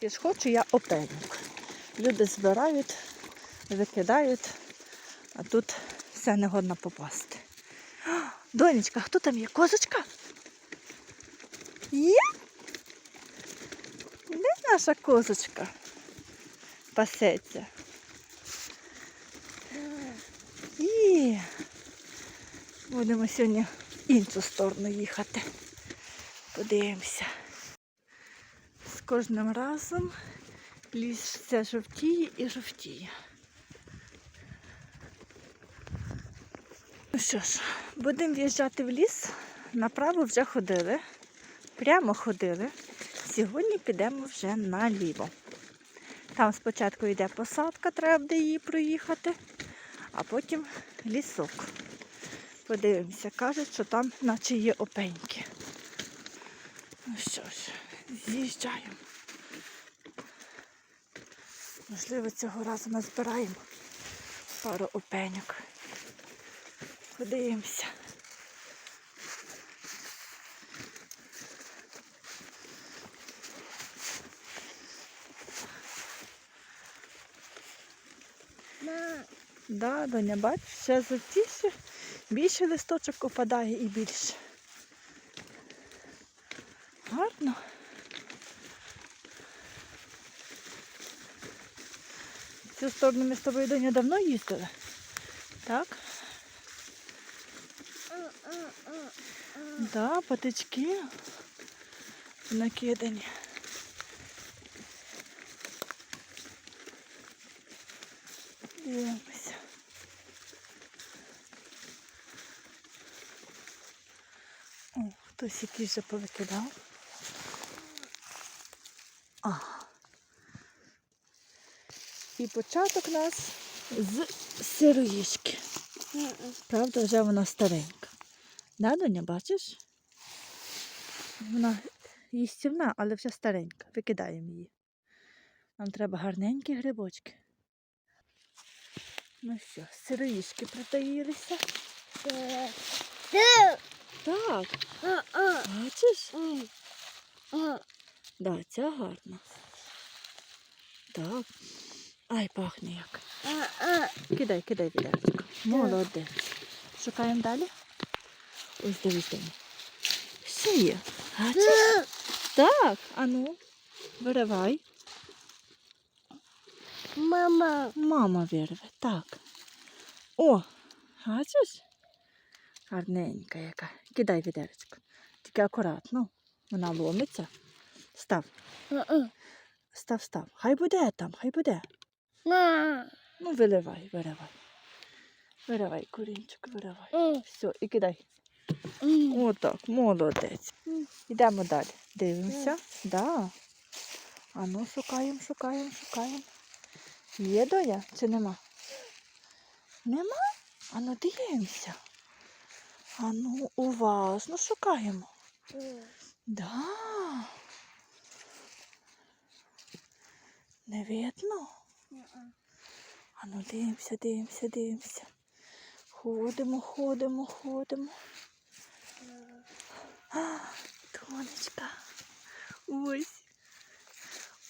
І ж хочу я опеньок. Люди збирають, викидають, а тут все не годно попасти. Донечка, хто там є? Козочка? Є? Де наша козочка? Пасеться. І будемо сьогодні в іншу сторону їхати. Подивимося. Кожним разом ліс все жовтіє і жовтіє. Ну що ж, будемо в'їжджати в ліс. Направо вже ходили, прямо ходили. Сьогодні підемо вже наліво. Там спочатку йде посадка, треба буде її проїхати, а потім лісок. Подивимося, кажуть, що там наче є опеньки. Ну що з'їжджаємо. Можливо, цього разу ми збираємо пару опеньок. Подивимося. Да, доня, бач, ще жовтіше, більше листочок опадає і більше. Гарно. Цю сторону ми з тобою доня давно їздили. Так? Да, патички накидані. Дивимося. О, хтось якийсь вже повикидав. Ага. І початок у нас з сироїшки. Правда, вже вона старенька. Да, доня, бачиш? Вона їстівна, але вже старенька. Викидаємо її. Нам треба гарненькі грибочки. Ну що, сироїшки притаїлися. Так, бачиш? а. Да, ця гарна. Так. Ай, пахне як. Кидай, кидай відерочку. Молодець. Шукаємо далі. Ось мене. Ще є. Бачиш? Так, а ну, виривай. Мама. Мама вирве, так. О, бачиш? Гарненька яка. Кидай відеречко. Тільки акуратно. Вона ломиться. Став, став, став. Хай буде там, хай буде. Ну, виливай, виривай. Виривай, курінчик, виривай. Все, і кидай. Отак, молодець. М. Йдемо далі. Дивимося. Да. А ну, шукаємо, шукаємо, шукаємо. Є доя чи нема? Нема? А ну дивимося. А ну, уважно шукаємо. М. Да. Не видно? А ну дивимося, дивимося, дивимося. Ходимо, ходимо, ходимо. А, Тонечка. Ось.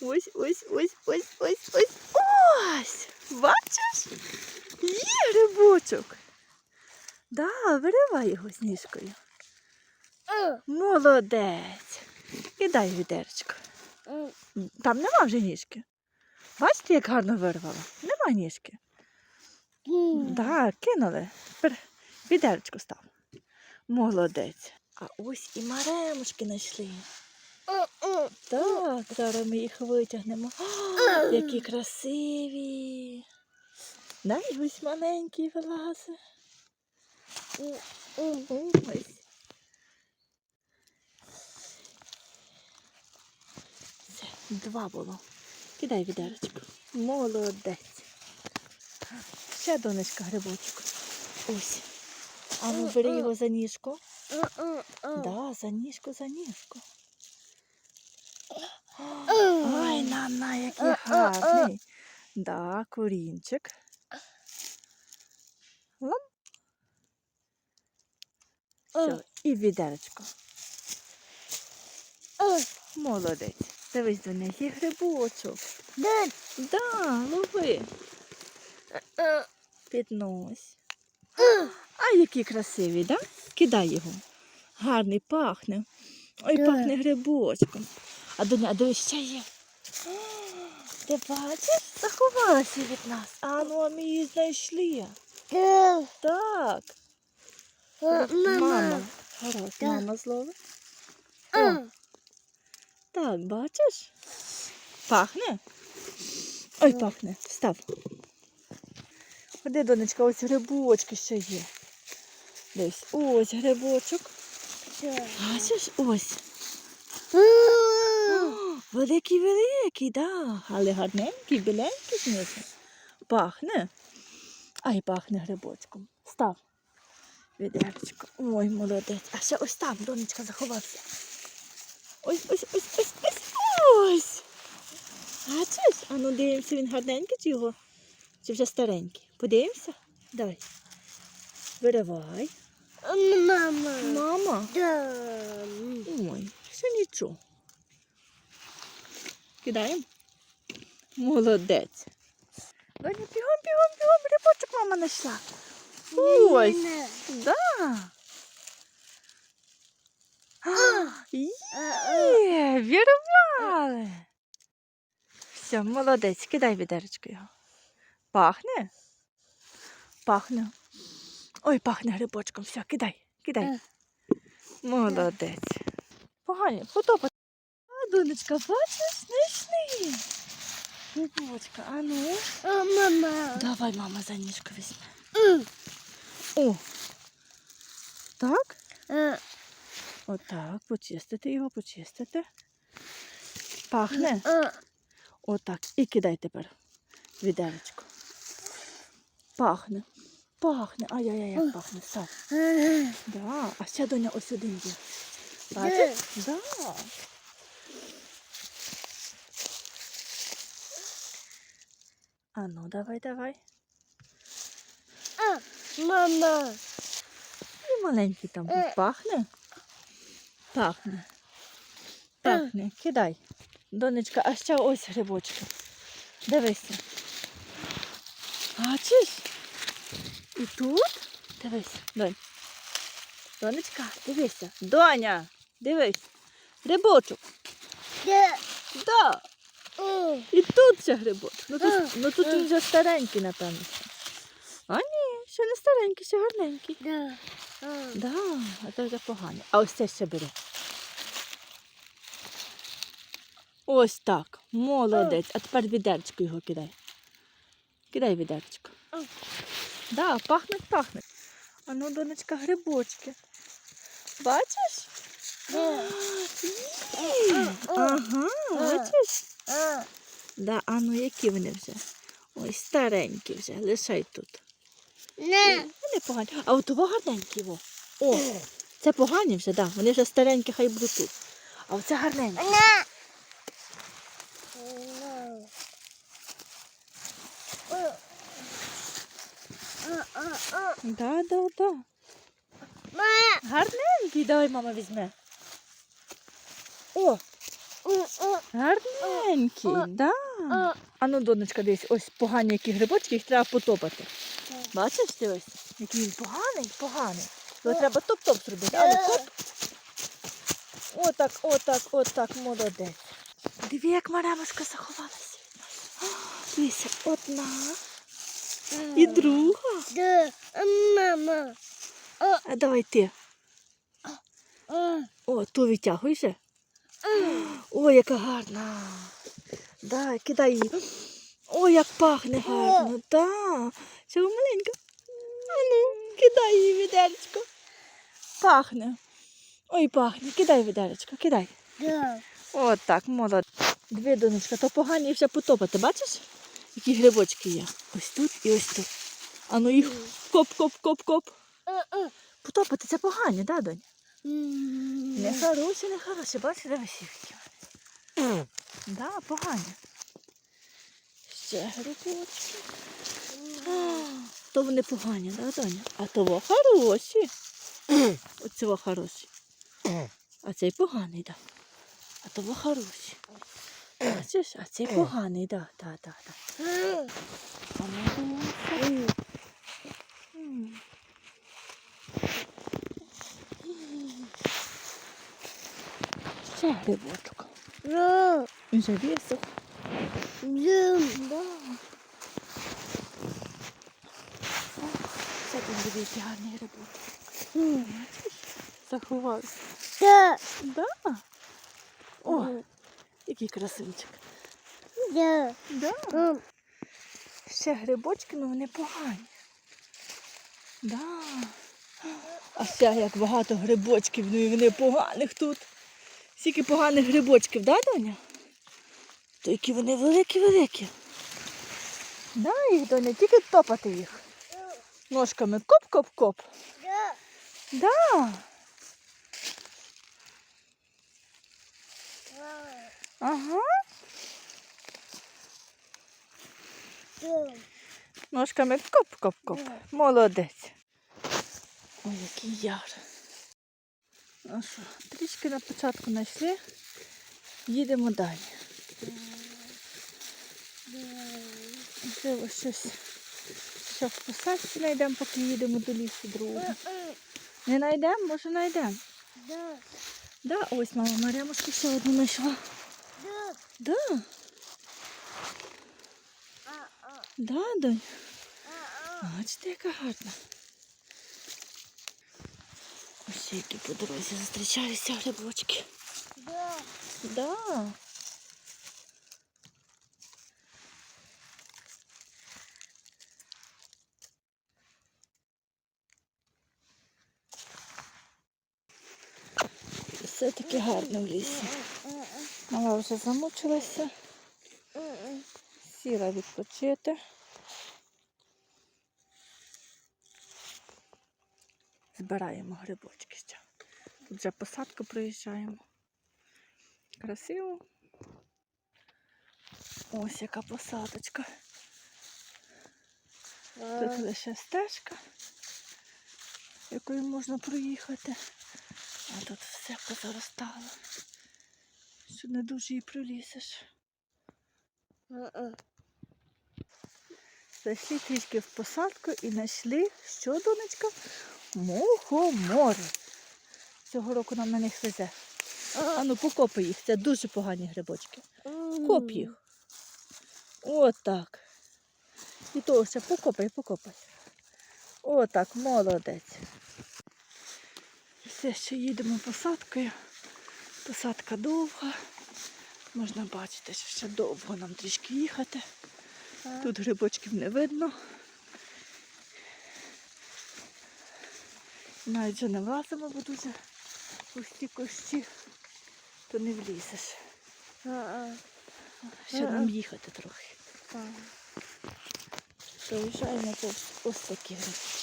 Ось, ось, ось, ось, ось, ось. Ось. Бачиш? Є грибочок. Да, виривай його сніжкою. Молодець. І дай відеречко. Там нема вже ніжки. Бачите, як гарно вирвала? Нема ніжки. Так, кинули. Тепер відеречко став. Молодець. А ось і маремушки знайшли. Так, зараз ми їх витягнемо. О, які красиві. Дай ось маленький вилази. М. Ось. Два було. Кидай відеречко. Молодець. Ще донечка грибочок. Ось. А ну бери його за ніжку. Да, за ніжку, за ніжку. Ой, на-на, який А, а, а. гарний. Да, корінчик. Лам. Все, і відеречко. А. Молодець. Дивись до неї, є грибочок. Да. Да, лови. Е, Піднось. е. А який красивий, да? Кидай його. Гарний пахне. Ой, Да. пахне грибочком. А до а дивись, ще є. Ти бачиш? Заховалася від нас. А ну, а ми її знайшли. Да. Так. Е, Мама. Мама. Гаразд, мама зловить. Так, бачиш? Пахне? Ой, пахне. Став. Ходи, донечка, ось грибочки ще є. Десь ось грибочок. Бачиш, ось. Е. Великий, великий, да. Але гарненький, біленький знизу. Пахне. Ай, пахне грибочком. Став. Відеречко. Ой, молодець. А ще ось там, донечка, заховався. Ось, ось, ось, ось, ось, ось. Бачиш? А ну дивимося, він гарненький чи його? Чи вже старенький? Подивимося? Давай. Виривай. Мама. Мама. Да. Ой, все нічого. Кидаємо. Молодець. Доня, бігом, бігом, бігом, рибочок мама знайшла. Ось. Да. Е, Є, вірвали. Все, молодець, кидай відеречко його. Пахне? Пахне. Ой, пахне грибочком. Все, кидай, кидай. Е. Молодець. Погані, потопати. А, донечка, бачиш, знайшли. Грибочка, а ну. Е, Мама. Давай, мама, за ніжку візьме. О. Так? Отак, почистити його, почистити. Пахне. Отак. І кидай тепер відеречко. Пахне. Пахне. Ай-яй-яй, як пахне. Став. Да. А ще доня ось один є. Бачиш? Да. А ну, давай, давай. Е. Мама. І маленький там. Е. Пахне? Пахне. Пахне. Кидай. Донечка, а ще ось грибочки. Дивися. Бачиш? І тут? Дивись, донь. Донечка, дивися. Доня, дивись. Грибочок. Де. Да. І тут ще грибочок. Ну тут, Е. ну, тут він Е. вже старенький, напевно. А ні, ще не старенький, ще гарненький. Да. Е. Да, а це вже погано. А ось це ще бери. Ось так. Молодець. А тепер відерчко його кидай. Кидай відерчко. Ой. Да, пахнуть, пахнуть. А ну, донечка, грибочки. Бачиш? Є. Ага, бачиш? Да, а ну які вони вже? Ой, старенькі вже, лишай тут. Не. Вони погані. А от того гарненькі. Во. О, це погані вже, да. Вони вже старенькі, хай будуть тут. А оце гарненькі. Не. Е. Е, е, е. Да, да, да. Гарненький, давай мама візьме. О, Е, е. гарненький, да. Е. А ну, донечка, дивись, ось погані які грибочки, їх треба потопати. Бачиш, дивись, який він поганий, поганий. Його треба топ-топ зробити. А ну топ. Отак, отак, отак, молодець. Диви, як маремушка заховалася Дивися, одна і друга. Мама. А давай ти. Е. О, ту витягуй вже. Е. Ой, яка гарна. Да, кидай її. Ой, як пахне гарно. Да. Чого маленька. А ну, кидай її відеречко. Пахне. Ой, пахне. Кидай відеречко, кидай. Де. От так, молодець. Дві донечка, то погані вже потопати, бачиш? Які грибочки є. Ось тут і ось тут. А ну їх коп-коп-коп-коп. Потопати це погані, да, донь? Не хороші, не хороші. Бачиш, де висівки? Да, погані. Ще грибочки. То вони погані, да, доня? А того хороші. Оцього хороші. А цей поганий, да. А того хороші. Бачиш, а цей поганий, так, так, так. так. А ну, дивимося. М. Ще грибочок. Він же вісив. Зум. Да. Це тут дивіться гарний грибочок. Заховався. Да. Да. О, який красунчик. Да. Да. М. Ще грибочки, ну вони погані. Да. А ще як багато грибочків, ну і вони поганих тут. Скільки поганих грибочків, да, Доня? То які вони великі-великі. Да, їх, Доня, тільки топати їх. Ножками коп-коп-коп. Да. Да. Ага. Ножками коп-коп-коп. Молодець. Ой, який яр. Ну що, трішки на початку знайшли. Їдемо далі. Можливо, щось ще в посадці знайдемо, поки їдемо до лісу другого. Не знайдемо, може знайдемо. Да. Да, ось мама Марямушка ще одну знайшла. Да. Да, да, донь. Бачите, яка гарна. Ось які по дорозі зустрічаються грибочки. Да. Да. Все таки гарно в лісі. Мала вже замучилася, сіла відпочити. Збираємо грибочки ще. Тут вже посадку приїжджаємо. Красиво. Ось яка посадочка. Тут лише стежка, якою можна проїхати. А тут все позаростало. Що не дуже і пролізеш. Зайшли трішки в посадку і знайшли, що, донечка? Мухомори. Цього року нам на них везе. А ну покопай їх, це дуже погані грибочки. Коп їх. Отак. І то ще покопай, покопай. Отак, молодець. Все ще їдемо посадкою. Посадка довга. Можна бачити, що ще довго нам трішки їхати. Тут грибочків не видно. Навіть вже не влазимо, бо дуже густі кущі, то не влізеш. Ще нам їхати трохи. Проїжджаємо ось такі грибочки.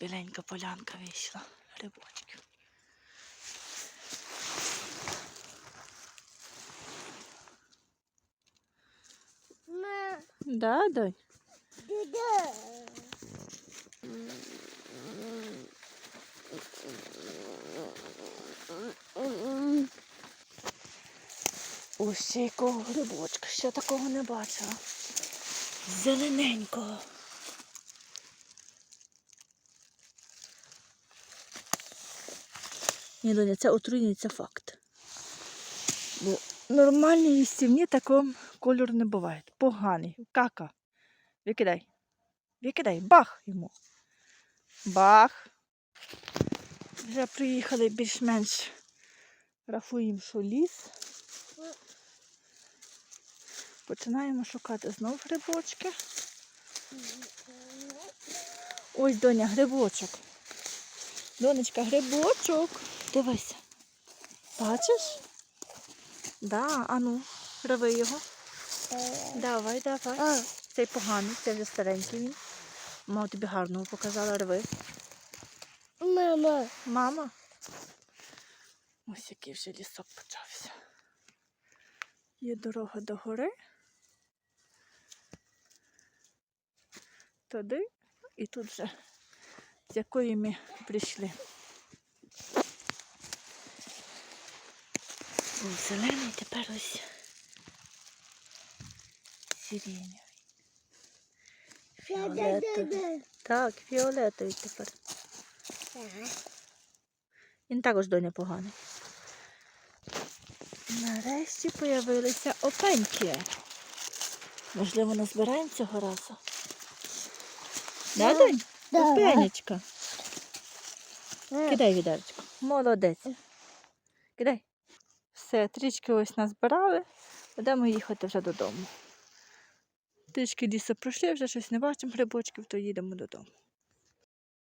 Біленька полянка вийшла грибочків. Да, донь? Да. Ось якого грибочка, ще такого не бачила. Зелененького. Ні, Доня, це отруйний, це факт. Бо нормальні їстівні такого кольору не бувають. Поганий. Кака. Викидай. Викидай. Бах йому. Бах. Вже приїхали більш-менш. Рахуємо, що ліс. Починаємо шукати знов грибочки. Ось, доня, грибочок. Донечка, грибочок. Дивися. Бачиш? Да, ану, рви його. Давай, давай. А. Цей поганий, це вже старенький він. Мама тобі гарного показала рви. Мама. Мама. Ось який вже лісок почався. Є дорога до гори. Туди і тут вже з якої ми прийшли. Був зелений, тепер ось сиреневий. Фіолетовий. Так, фіолетовий тепер. Він також доня поганий. Нарешті появилися опеньки. Можливо, назбираємо цього разу. Да, донь? Да. Опенечка. Кидай відеречко. Молодець. Кидай. Все, трішки ось назбирали. Будемо їхати вже додому. Трішки лісу пройшли, вже щось не бачимо грибочків, то їдемо додому.